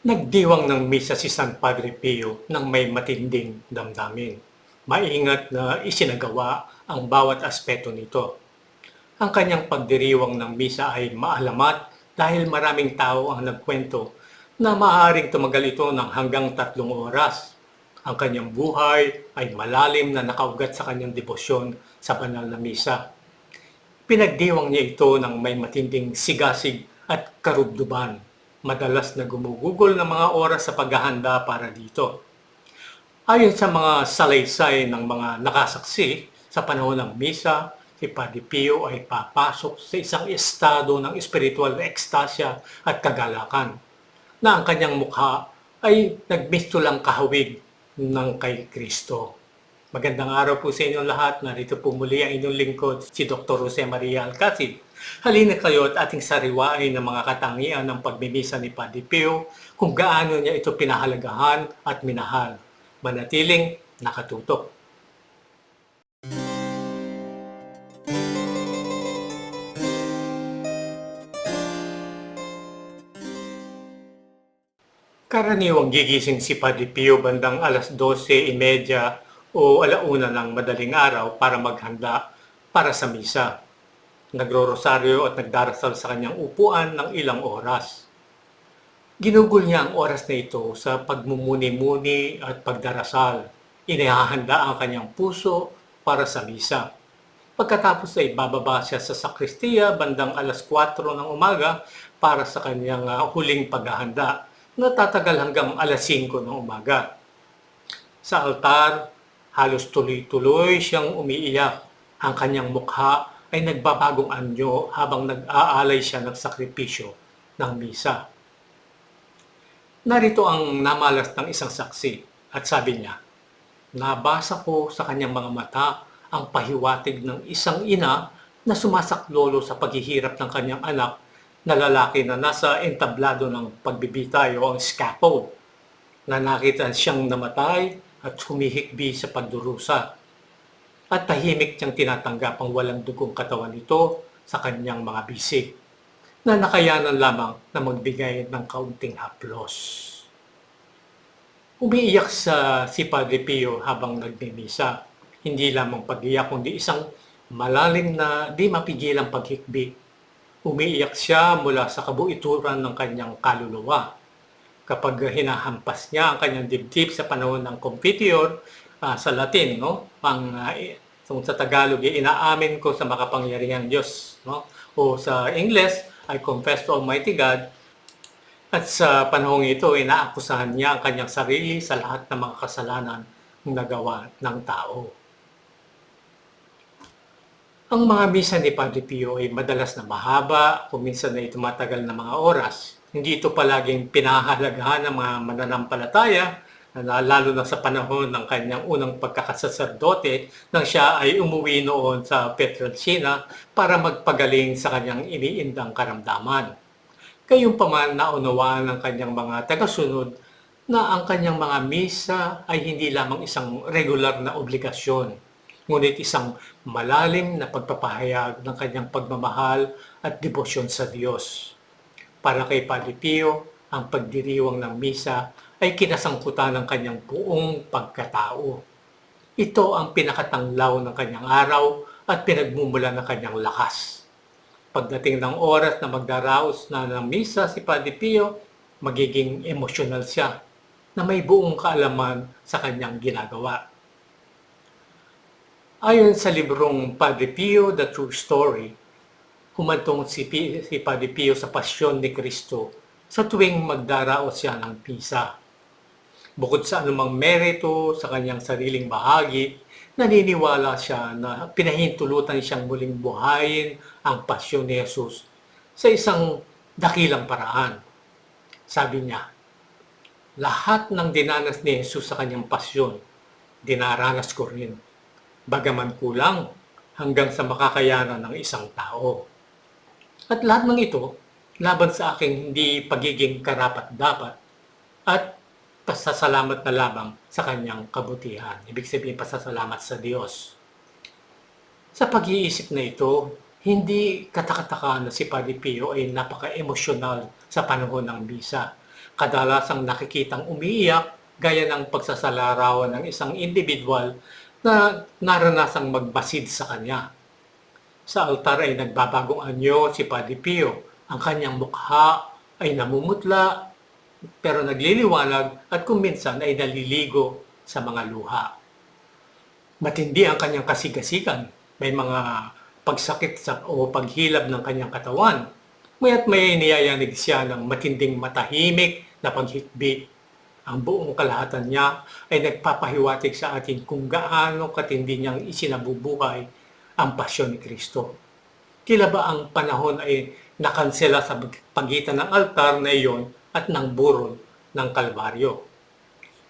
Nagdiwang ng misa si San Padre Pio ng may matinding damdamin. Maingat na isinagawa ang bawat aspeto nito. Ang kanyang pagdiriwang ng misa ay maalamat dahil maraming tao ang nagkwento na maaaring tumagal ito ng hanggang tatlong oras. Ang kanyang buhay ay malalim na nakaugat sa kanyang debosyon sa banal na misa. Pinagdiwang niya ito ng may matinding sigasig at karubduban madalas na gumugugol ng mga oras sa paghahanda para dito. Ayon sa mga salaysay ng mga nakasaksi, sa panahon ng misa, si Padre Pio ay papasok sa isang estado ng spiritual ekstasya at kagalakan na ang kanyang mukha ay nagmistulang kahawig ng kay Kristo. Magandang araw po sa inyong lahat. Narito po muli ang inyong lingkod, si Dr. Jose Maria Alcacid. Halina kayo at ating sariwain ng mga katangian ng pagmimisa ni Padre Pio kung gaano niya ito pinahalagahan at minahal. Manatiling nakatutok. Karaniwang gigising si Padre Pio bandang alas 12.30 o alauna ng madaling araw para maghanda para sa misa. Nagro-rosaryo at nagdarasal sa kanyang upuan ng ilang oras. Ginugol niya ang oras na ito sa pagmumuni-muni at pagdarasal. Inihahanda ang kanyang puso para sa misa. Pagkatapos ay bababa siya sa sakristiya bandang alas 4 ng umaga para sa kanyang ah, huling paghahanda na tatagal hanggang alas 5 ng umaga. Sa altar, halos tuloy-tuloy siyang umiiyak. Ang kanyang mukha ay nagbabagong anyo habang nag-aalay siya ng sakripisyo ng misa. Narito ang namalas ng isang saksi at sabi niya, Nabasa ko sa kanyang mga mata ang pahiwatig ng isang ina na sumasaklolo sa paghihirap ng kanyang anak na lalaki na nasa entablado ng pagbibitay o ang scaffold na nakita siyang namatay at humihikbi sa pagdurusa. At tahimik niyang tinatanggap ang walang dugong katawan nito sa kanyang mga bisig na nakayanan lamang na magbigay ng kaunting haplos. Umiiyak sa si Padre Pio habang nagmimisa. Hindi lamang pag-iyak kundi isang malalim na di mapigilang paghikbi. Umiiyak siya mula sa kabuituran ng kanyang kaluluwa. Kapag hinahampas niya ang kanyang dibdib sa panahon ng Confiteor, ah, sa Latin, no? Ang i- kung sa Tagalog, inaamin ko sa makapangyarihang Diyos, no? O sa English, I confess to Almighty God at sa panahong ito, inaakusahan niya ang kanyang sarili sa lahat ng mga kasalanan ng nagawa ng tao. Ang mga misa ni Padre Pio ay madalas na mahaba, kung minsan ay tumatagal na mga oras. Hindi ito palaging pinahahalagahan ng mga mananampalataya, na lalo na sa panahon ng kanyang unang pagkakasaserdote nang siya ay umuwi noon sa Petrelcina para magpagaling sa kanyang iniindang karamdaman. Gayunpaman naunawaan ng kanyang mga tagasunod na ang kanyang mga misa ay hindi lamang isang regular na obligasyon, ngunit isang malalim na pagpapahayag ng kanyang pagmamahal at debosyon sa Diyos. Para kay Padre Pio, ang pagdiriwang ng misa ay kinasangkutan ng kanyang buong pagkatao. Ito ang pinakatanglaw ng kanyang araw at pinagmumula ng kanyang lakas. Pagdating ng oras na magdaraos na ng misa si Padre Pio, magiging emosyonal siya na may buong kaalaman sa kanyang ginagawa. Ayon sa librong Padre Pio, The True Story, humantong si, P- si Padre Pio sa pasyon ni Kristo sa tuwing magdaraos siya ng misa. Bukod sa anumang merito sa kanyang sariling bahagi, naniniwala siya na pinahintulutan siyang muling buhayin ang pasyon ni Jesus sa isang dakilang paraan. Sabi niya, lahat ng dinanas ni Jesus sa kanyang pasyon, dinaranas ko rin. Bagaman kulang hanggang sa makakayanan ng isang tao. At lahat ng ito, laban sa aking hindi pagiging karapat-dapat at pasasalamat na lamang sa kanyang kabutihan. Ibig sabihin, pasasalamat sa Diyos. Sa pag-iisip na ito, hindi katakataka na si Padre Pio ay napaka-emosyonal sa panahon ng bisa. kadalasang nakikitang umiiyak gaya ng pagsasalarawan ng isang individual na naranasang magbasid sa kanya. Sa altar ay nagbabagong anyo si Padre Pio. Ang kanyang mukha ay namumutla pero nagliliwanag at kung minsan ay naliligo sa mga luha. Matindi ang kanyang kasigasigan. May mga pagsakit sa, o paghilab ng kanyang katawan. Mayat may niyayanig siya ng matinding matahimik na paghitbit. Ang buong kalahatan niya ay nagpapahiwatig sa atin kung gaano katindi niyang isinabubuhay ang pasyon ni Kristo. Tila ba ang panahon ay nakansela sa pagitan ng altar na iyon at ng burol ng Kalbaryo.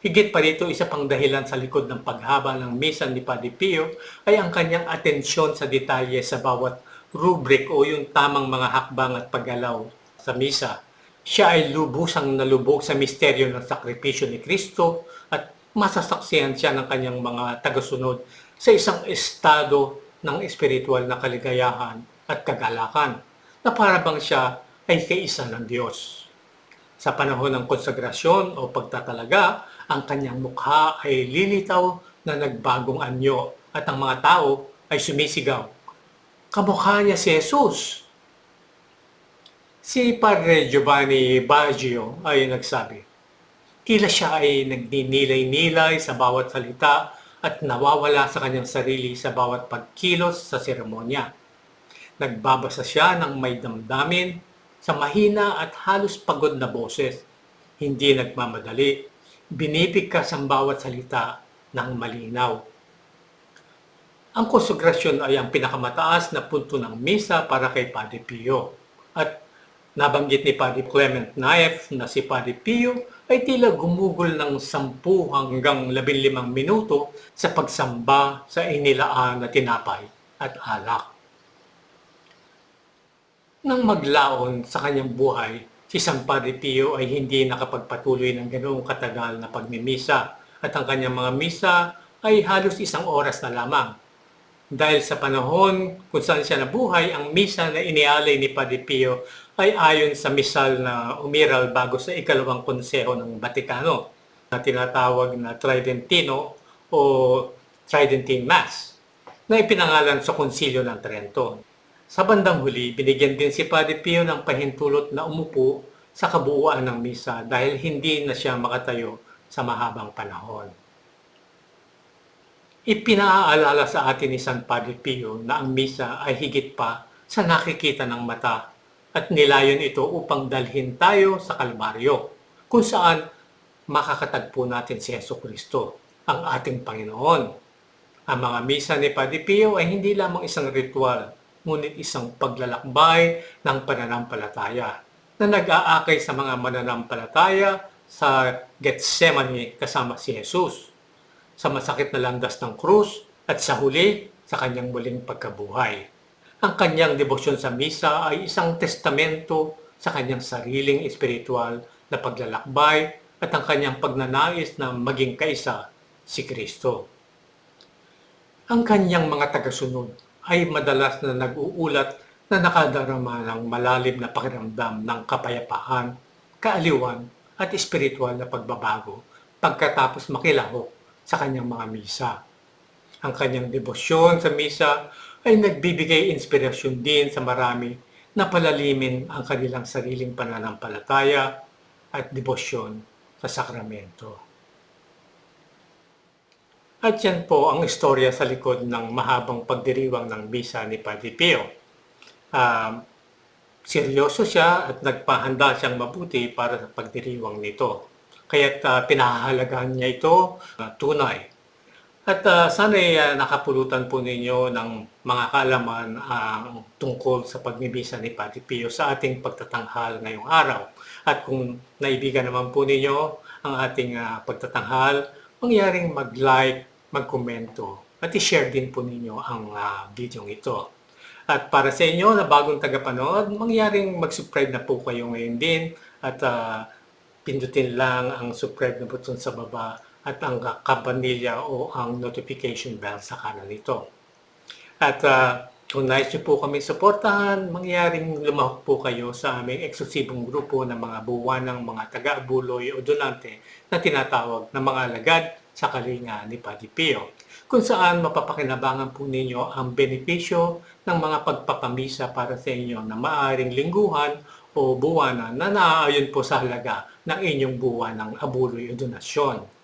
Higit pa rito, isa pang dahilan sa likod ng paghaba ng misa ni Padre Pio ay ang kanyang atensyon sa detalye sa bawat rubric o yung tamang mga hakbang at paggalaw sa misa. Siya ay lubusang nalubog sa misteryo ng sakripisyo ni Kristo at masasaksihan siya ng kanyang mga tagasunod sa isang estado ng espiritual na kaligayahan at kagalakan na para bang siya ay kaisa ng Diyos. Sa panahon ng konsagrasyon o pagtatalaga, ang kanyang mukha ay lilitaw na nagbagong anyo at ang mga tao ay sumisigaw. Kamukha niya si Jesus. Si Padre Giovanni Baggio ay nagsabi, tila siya ay nagninilay-nilay sa bawat salita at nawawala sa kanyang sarili sa bawat pagkilos sa seremonya. Nagbabasa siya ng may damdamin sa mahina at halos pagod na boses. Hindi nagmamadali. Binibigkas ang bawat salita ng malinaw. Ang konsegrasyon ay ang pinakamataas na punto ng misa para kay Padre Pio. At nabanggit ni Padre Clement Naef na si Padre Pio ay tila gumugol ng 10 hanggang 15 minuto sa pagsamba sa inilaan na tinapay at alak. Nang maglaon sa kanyang buhay, si San Padre Pio ay hindi nakapagpatuloy ng ganoong katagal na pagmimisa at ang kanyang mga misa ay halos isang oras na lamang. Dahil sa panahon kung saan siya nabuhay, ang misa na inialay ni Padre Pio ay ayon sa misal na umiral bago sa ikalawang konseho ng Vatikano na tinatawag na Tridentino o Tridentine Mass na ipinangalan sa Konsilyo ng Trento. Sa bandang huli, binigyan din si Padre Pio ng pahintulot na umupo sa kabuuan ng misa dahil hindi na siya makatayo sa mahabang panahon. Ipinaalala sa atin ni San Padre Pio na ang misa ay higit pa sa nakikita ng mata at nilayon ito upang dalhin tayo sa Kalbaryo kung saan makakatagpo natin si Yeso Kristo, ang ating Panginoon. Ang mga misa ni Padre Pio ay hindi lamang isang ritual, ngunit isang paglalakbay ng pananampalataya na nag-aakay sa mga mananampalataya sa Gethsemane kasama si Jesus sa masakit na landas ng krus at sa huli sa kanyang muling pagkabuhay. Ang kanyang debosyon sa misa ay isang testamento sa kanyang sariling espiritual na paglalakbay at ang kanyang pagnanais na maging kaisa si Kristo. Ang kanyang mga tagasunod ay madalas na nag-uulat na nakadarama ng malalim na pakiramdam ng kapayapaan, kaaliwan at espiritual na pagbabago pagkatapos makilahok sa kanyang mga misa. Ang kanyang debosyon sa misa ay nagbibigay inspirasyon din sa marami na palalimin ang kanilang sariling pananampalataya at debosyon sa sakramento. At yan po ang istorya sa likod ng mahabang pagdiriwang ng misa ni Padre Pio. Um, seryoso siya at nagpahanda siyang mabuti para sa pagdiriwang nito. Kaya't uh, pinahahalagahan niya ito uh, tunay. At uh, sana'y uh, nakapulutan po ninyo ng mga kaalaman uh, tungkol sa pagmimisa ni Padre Pio sa ating pagtatanghal ngayong araw. At kung naibigan naman po ninyo ang ating uh, pagtatanghal, mangyaring mag-like, mag-komento at i-share din po ninyo ang uh, video ito. At para sa inyo na bagong tagapanood, mangyaring mag-subscribe na po kayo ngayon din at uh, pindutin lang ang subscribe na button sa baba at ang kampanilya o ang notification bell sa kanan nito. At uh, Kung nais niyo po kami suportahan, mangyaring lumahok po kayo sa aming eksklusibong grupo ng mga buwanang mga taga-abuloy o donante na tinatawag na mga alagad sa kalinga ni Padre Pio, kung saan mapapakinabangan po ninyo ang benepisyo ng mga pagpapamisa para sa inyo na maaring lingguhan o buwanan na naaayon po sa halaga ng inyong buwanang abuloy o donasyon.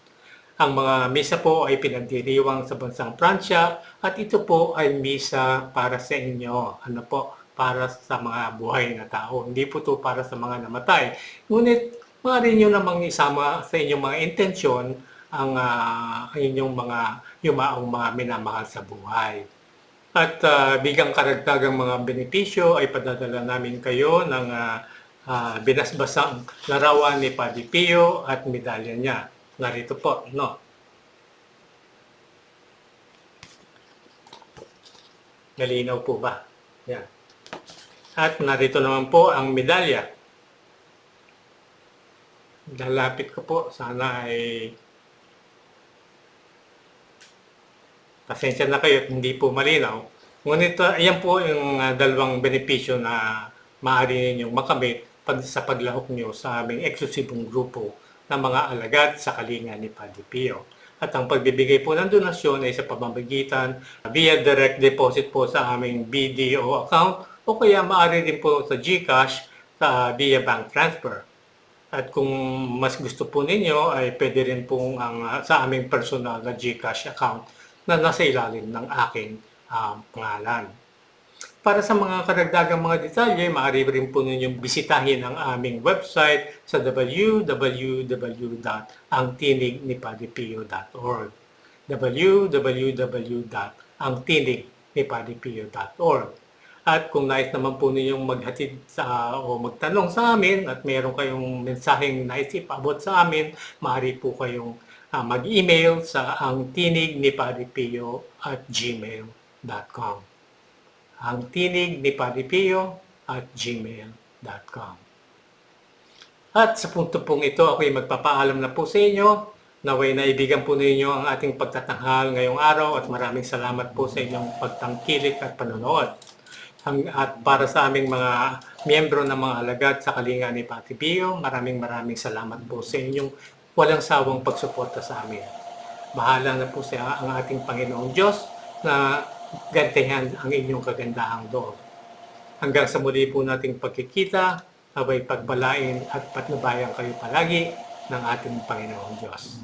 Ang mga misa po ay pinagdiriwang sa bansang Pransya at ito po ay misa para sa inyo. Ano po? Para sa mga buhay na tao. Hindi po to para sa mga namatay. Ngunit maaari nyo namang isama sa inyong mga intensyon ang, ang inyong mga yumaong mga minamahal sa buhay. At ah, bigang karagdagang mga benepisyo ay padadala namin kayo ng ah, ah, binasbasang larawan ni Padre Pio at medalya niya. Narito po, no? Nalinaw po ba? Yan. At narito naman po ang medalya. Lalapit ko po. Sana ay pasensya na kayo at hindi po malinaw. Ngunit uh, ayan po yung uh, dalawang benepisyo na maaari ninyong makamit pag sa paglahok nyo sa aming eksklusibong grupo ng mga alagad sa kalinga ni Padre Pio. At ang pagbibigay po ng donasyon ay sa pamamagitan via direct deposit po sa aming BDO account o kaya maaari din po sa GCash sa via bank transfer. At kung mas gusto po ninyo ay pwede rin pong ang, sa aming personal na GCash account na nasa ilalim ng aking ah, pangalan. Para sa mga karagdagang mga detalye, maaari rin po ninyong bisitahin ang aming website sa www.angtinignipadipio.org www.angtinignipadipio.org At kung nais naman po ninyong maghatid sa, o magtanong sa amin at mayroon kayong mensaheng nais ipabot sa amin, maaari po kayong ah, mag-email sa angtinignipadipio at gmail.com ang tinig ni Padre Pio at gmail.com. At sa punto pong ito, ako'y magpapaalam na po sa inyo. Naway naibigan po ninyo ang ating pagtatanghal ngayong araw at maraming salamat po sa inyong pagtangkilik at panonood. Ang, at para sa aming mga miyembro ng mga alagad sa kalinga ni Padre Pio, maraming maraming salamat po sa inyong walang sawang pagsuporta sa amin. Bahala na po sa ang ating Panginoong Diyos na gantihan ang inyong kagandahang loob. Hanggang sa muli po nating pagkikita, sabay pagbalain at patnubayan kayo palagi ng ating Panginoong Diyos.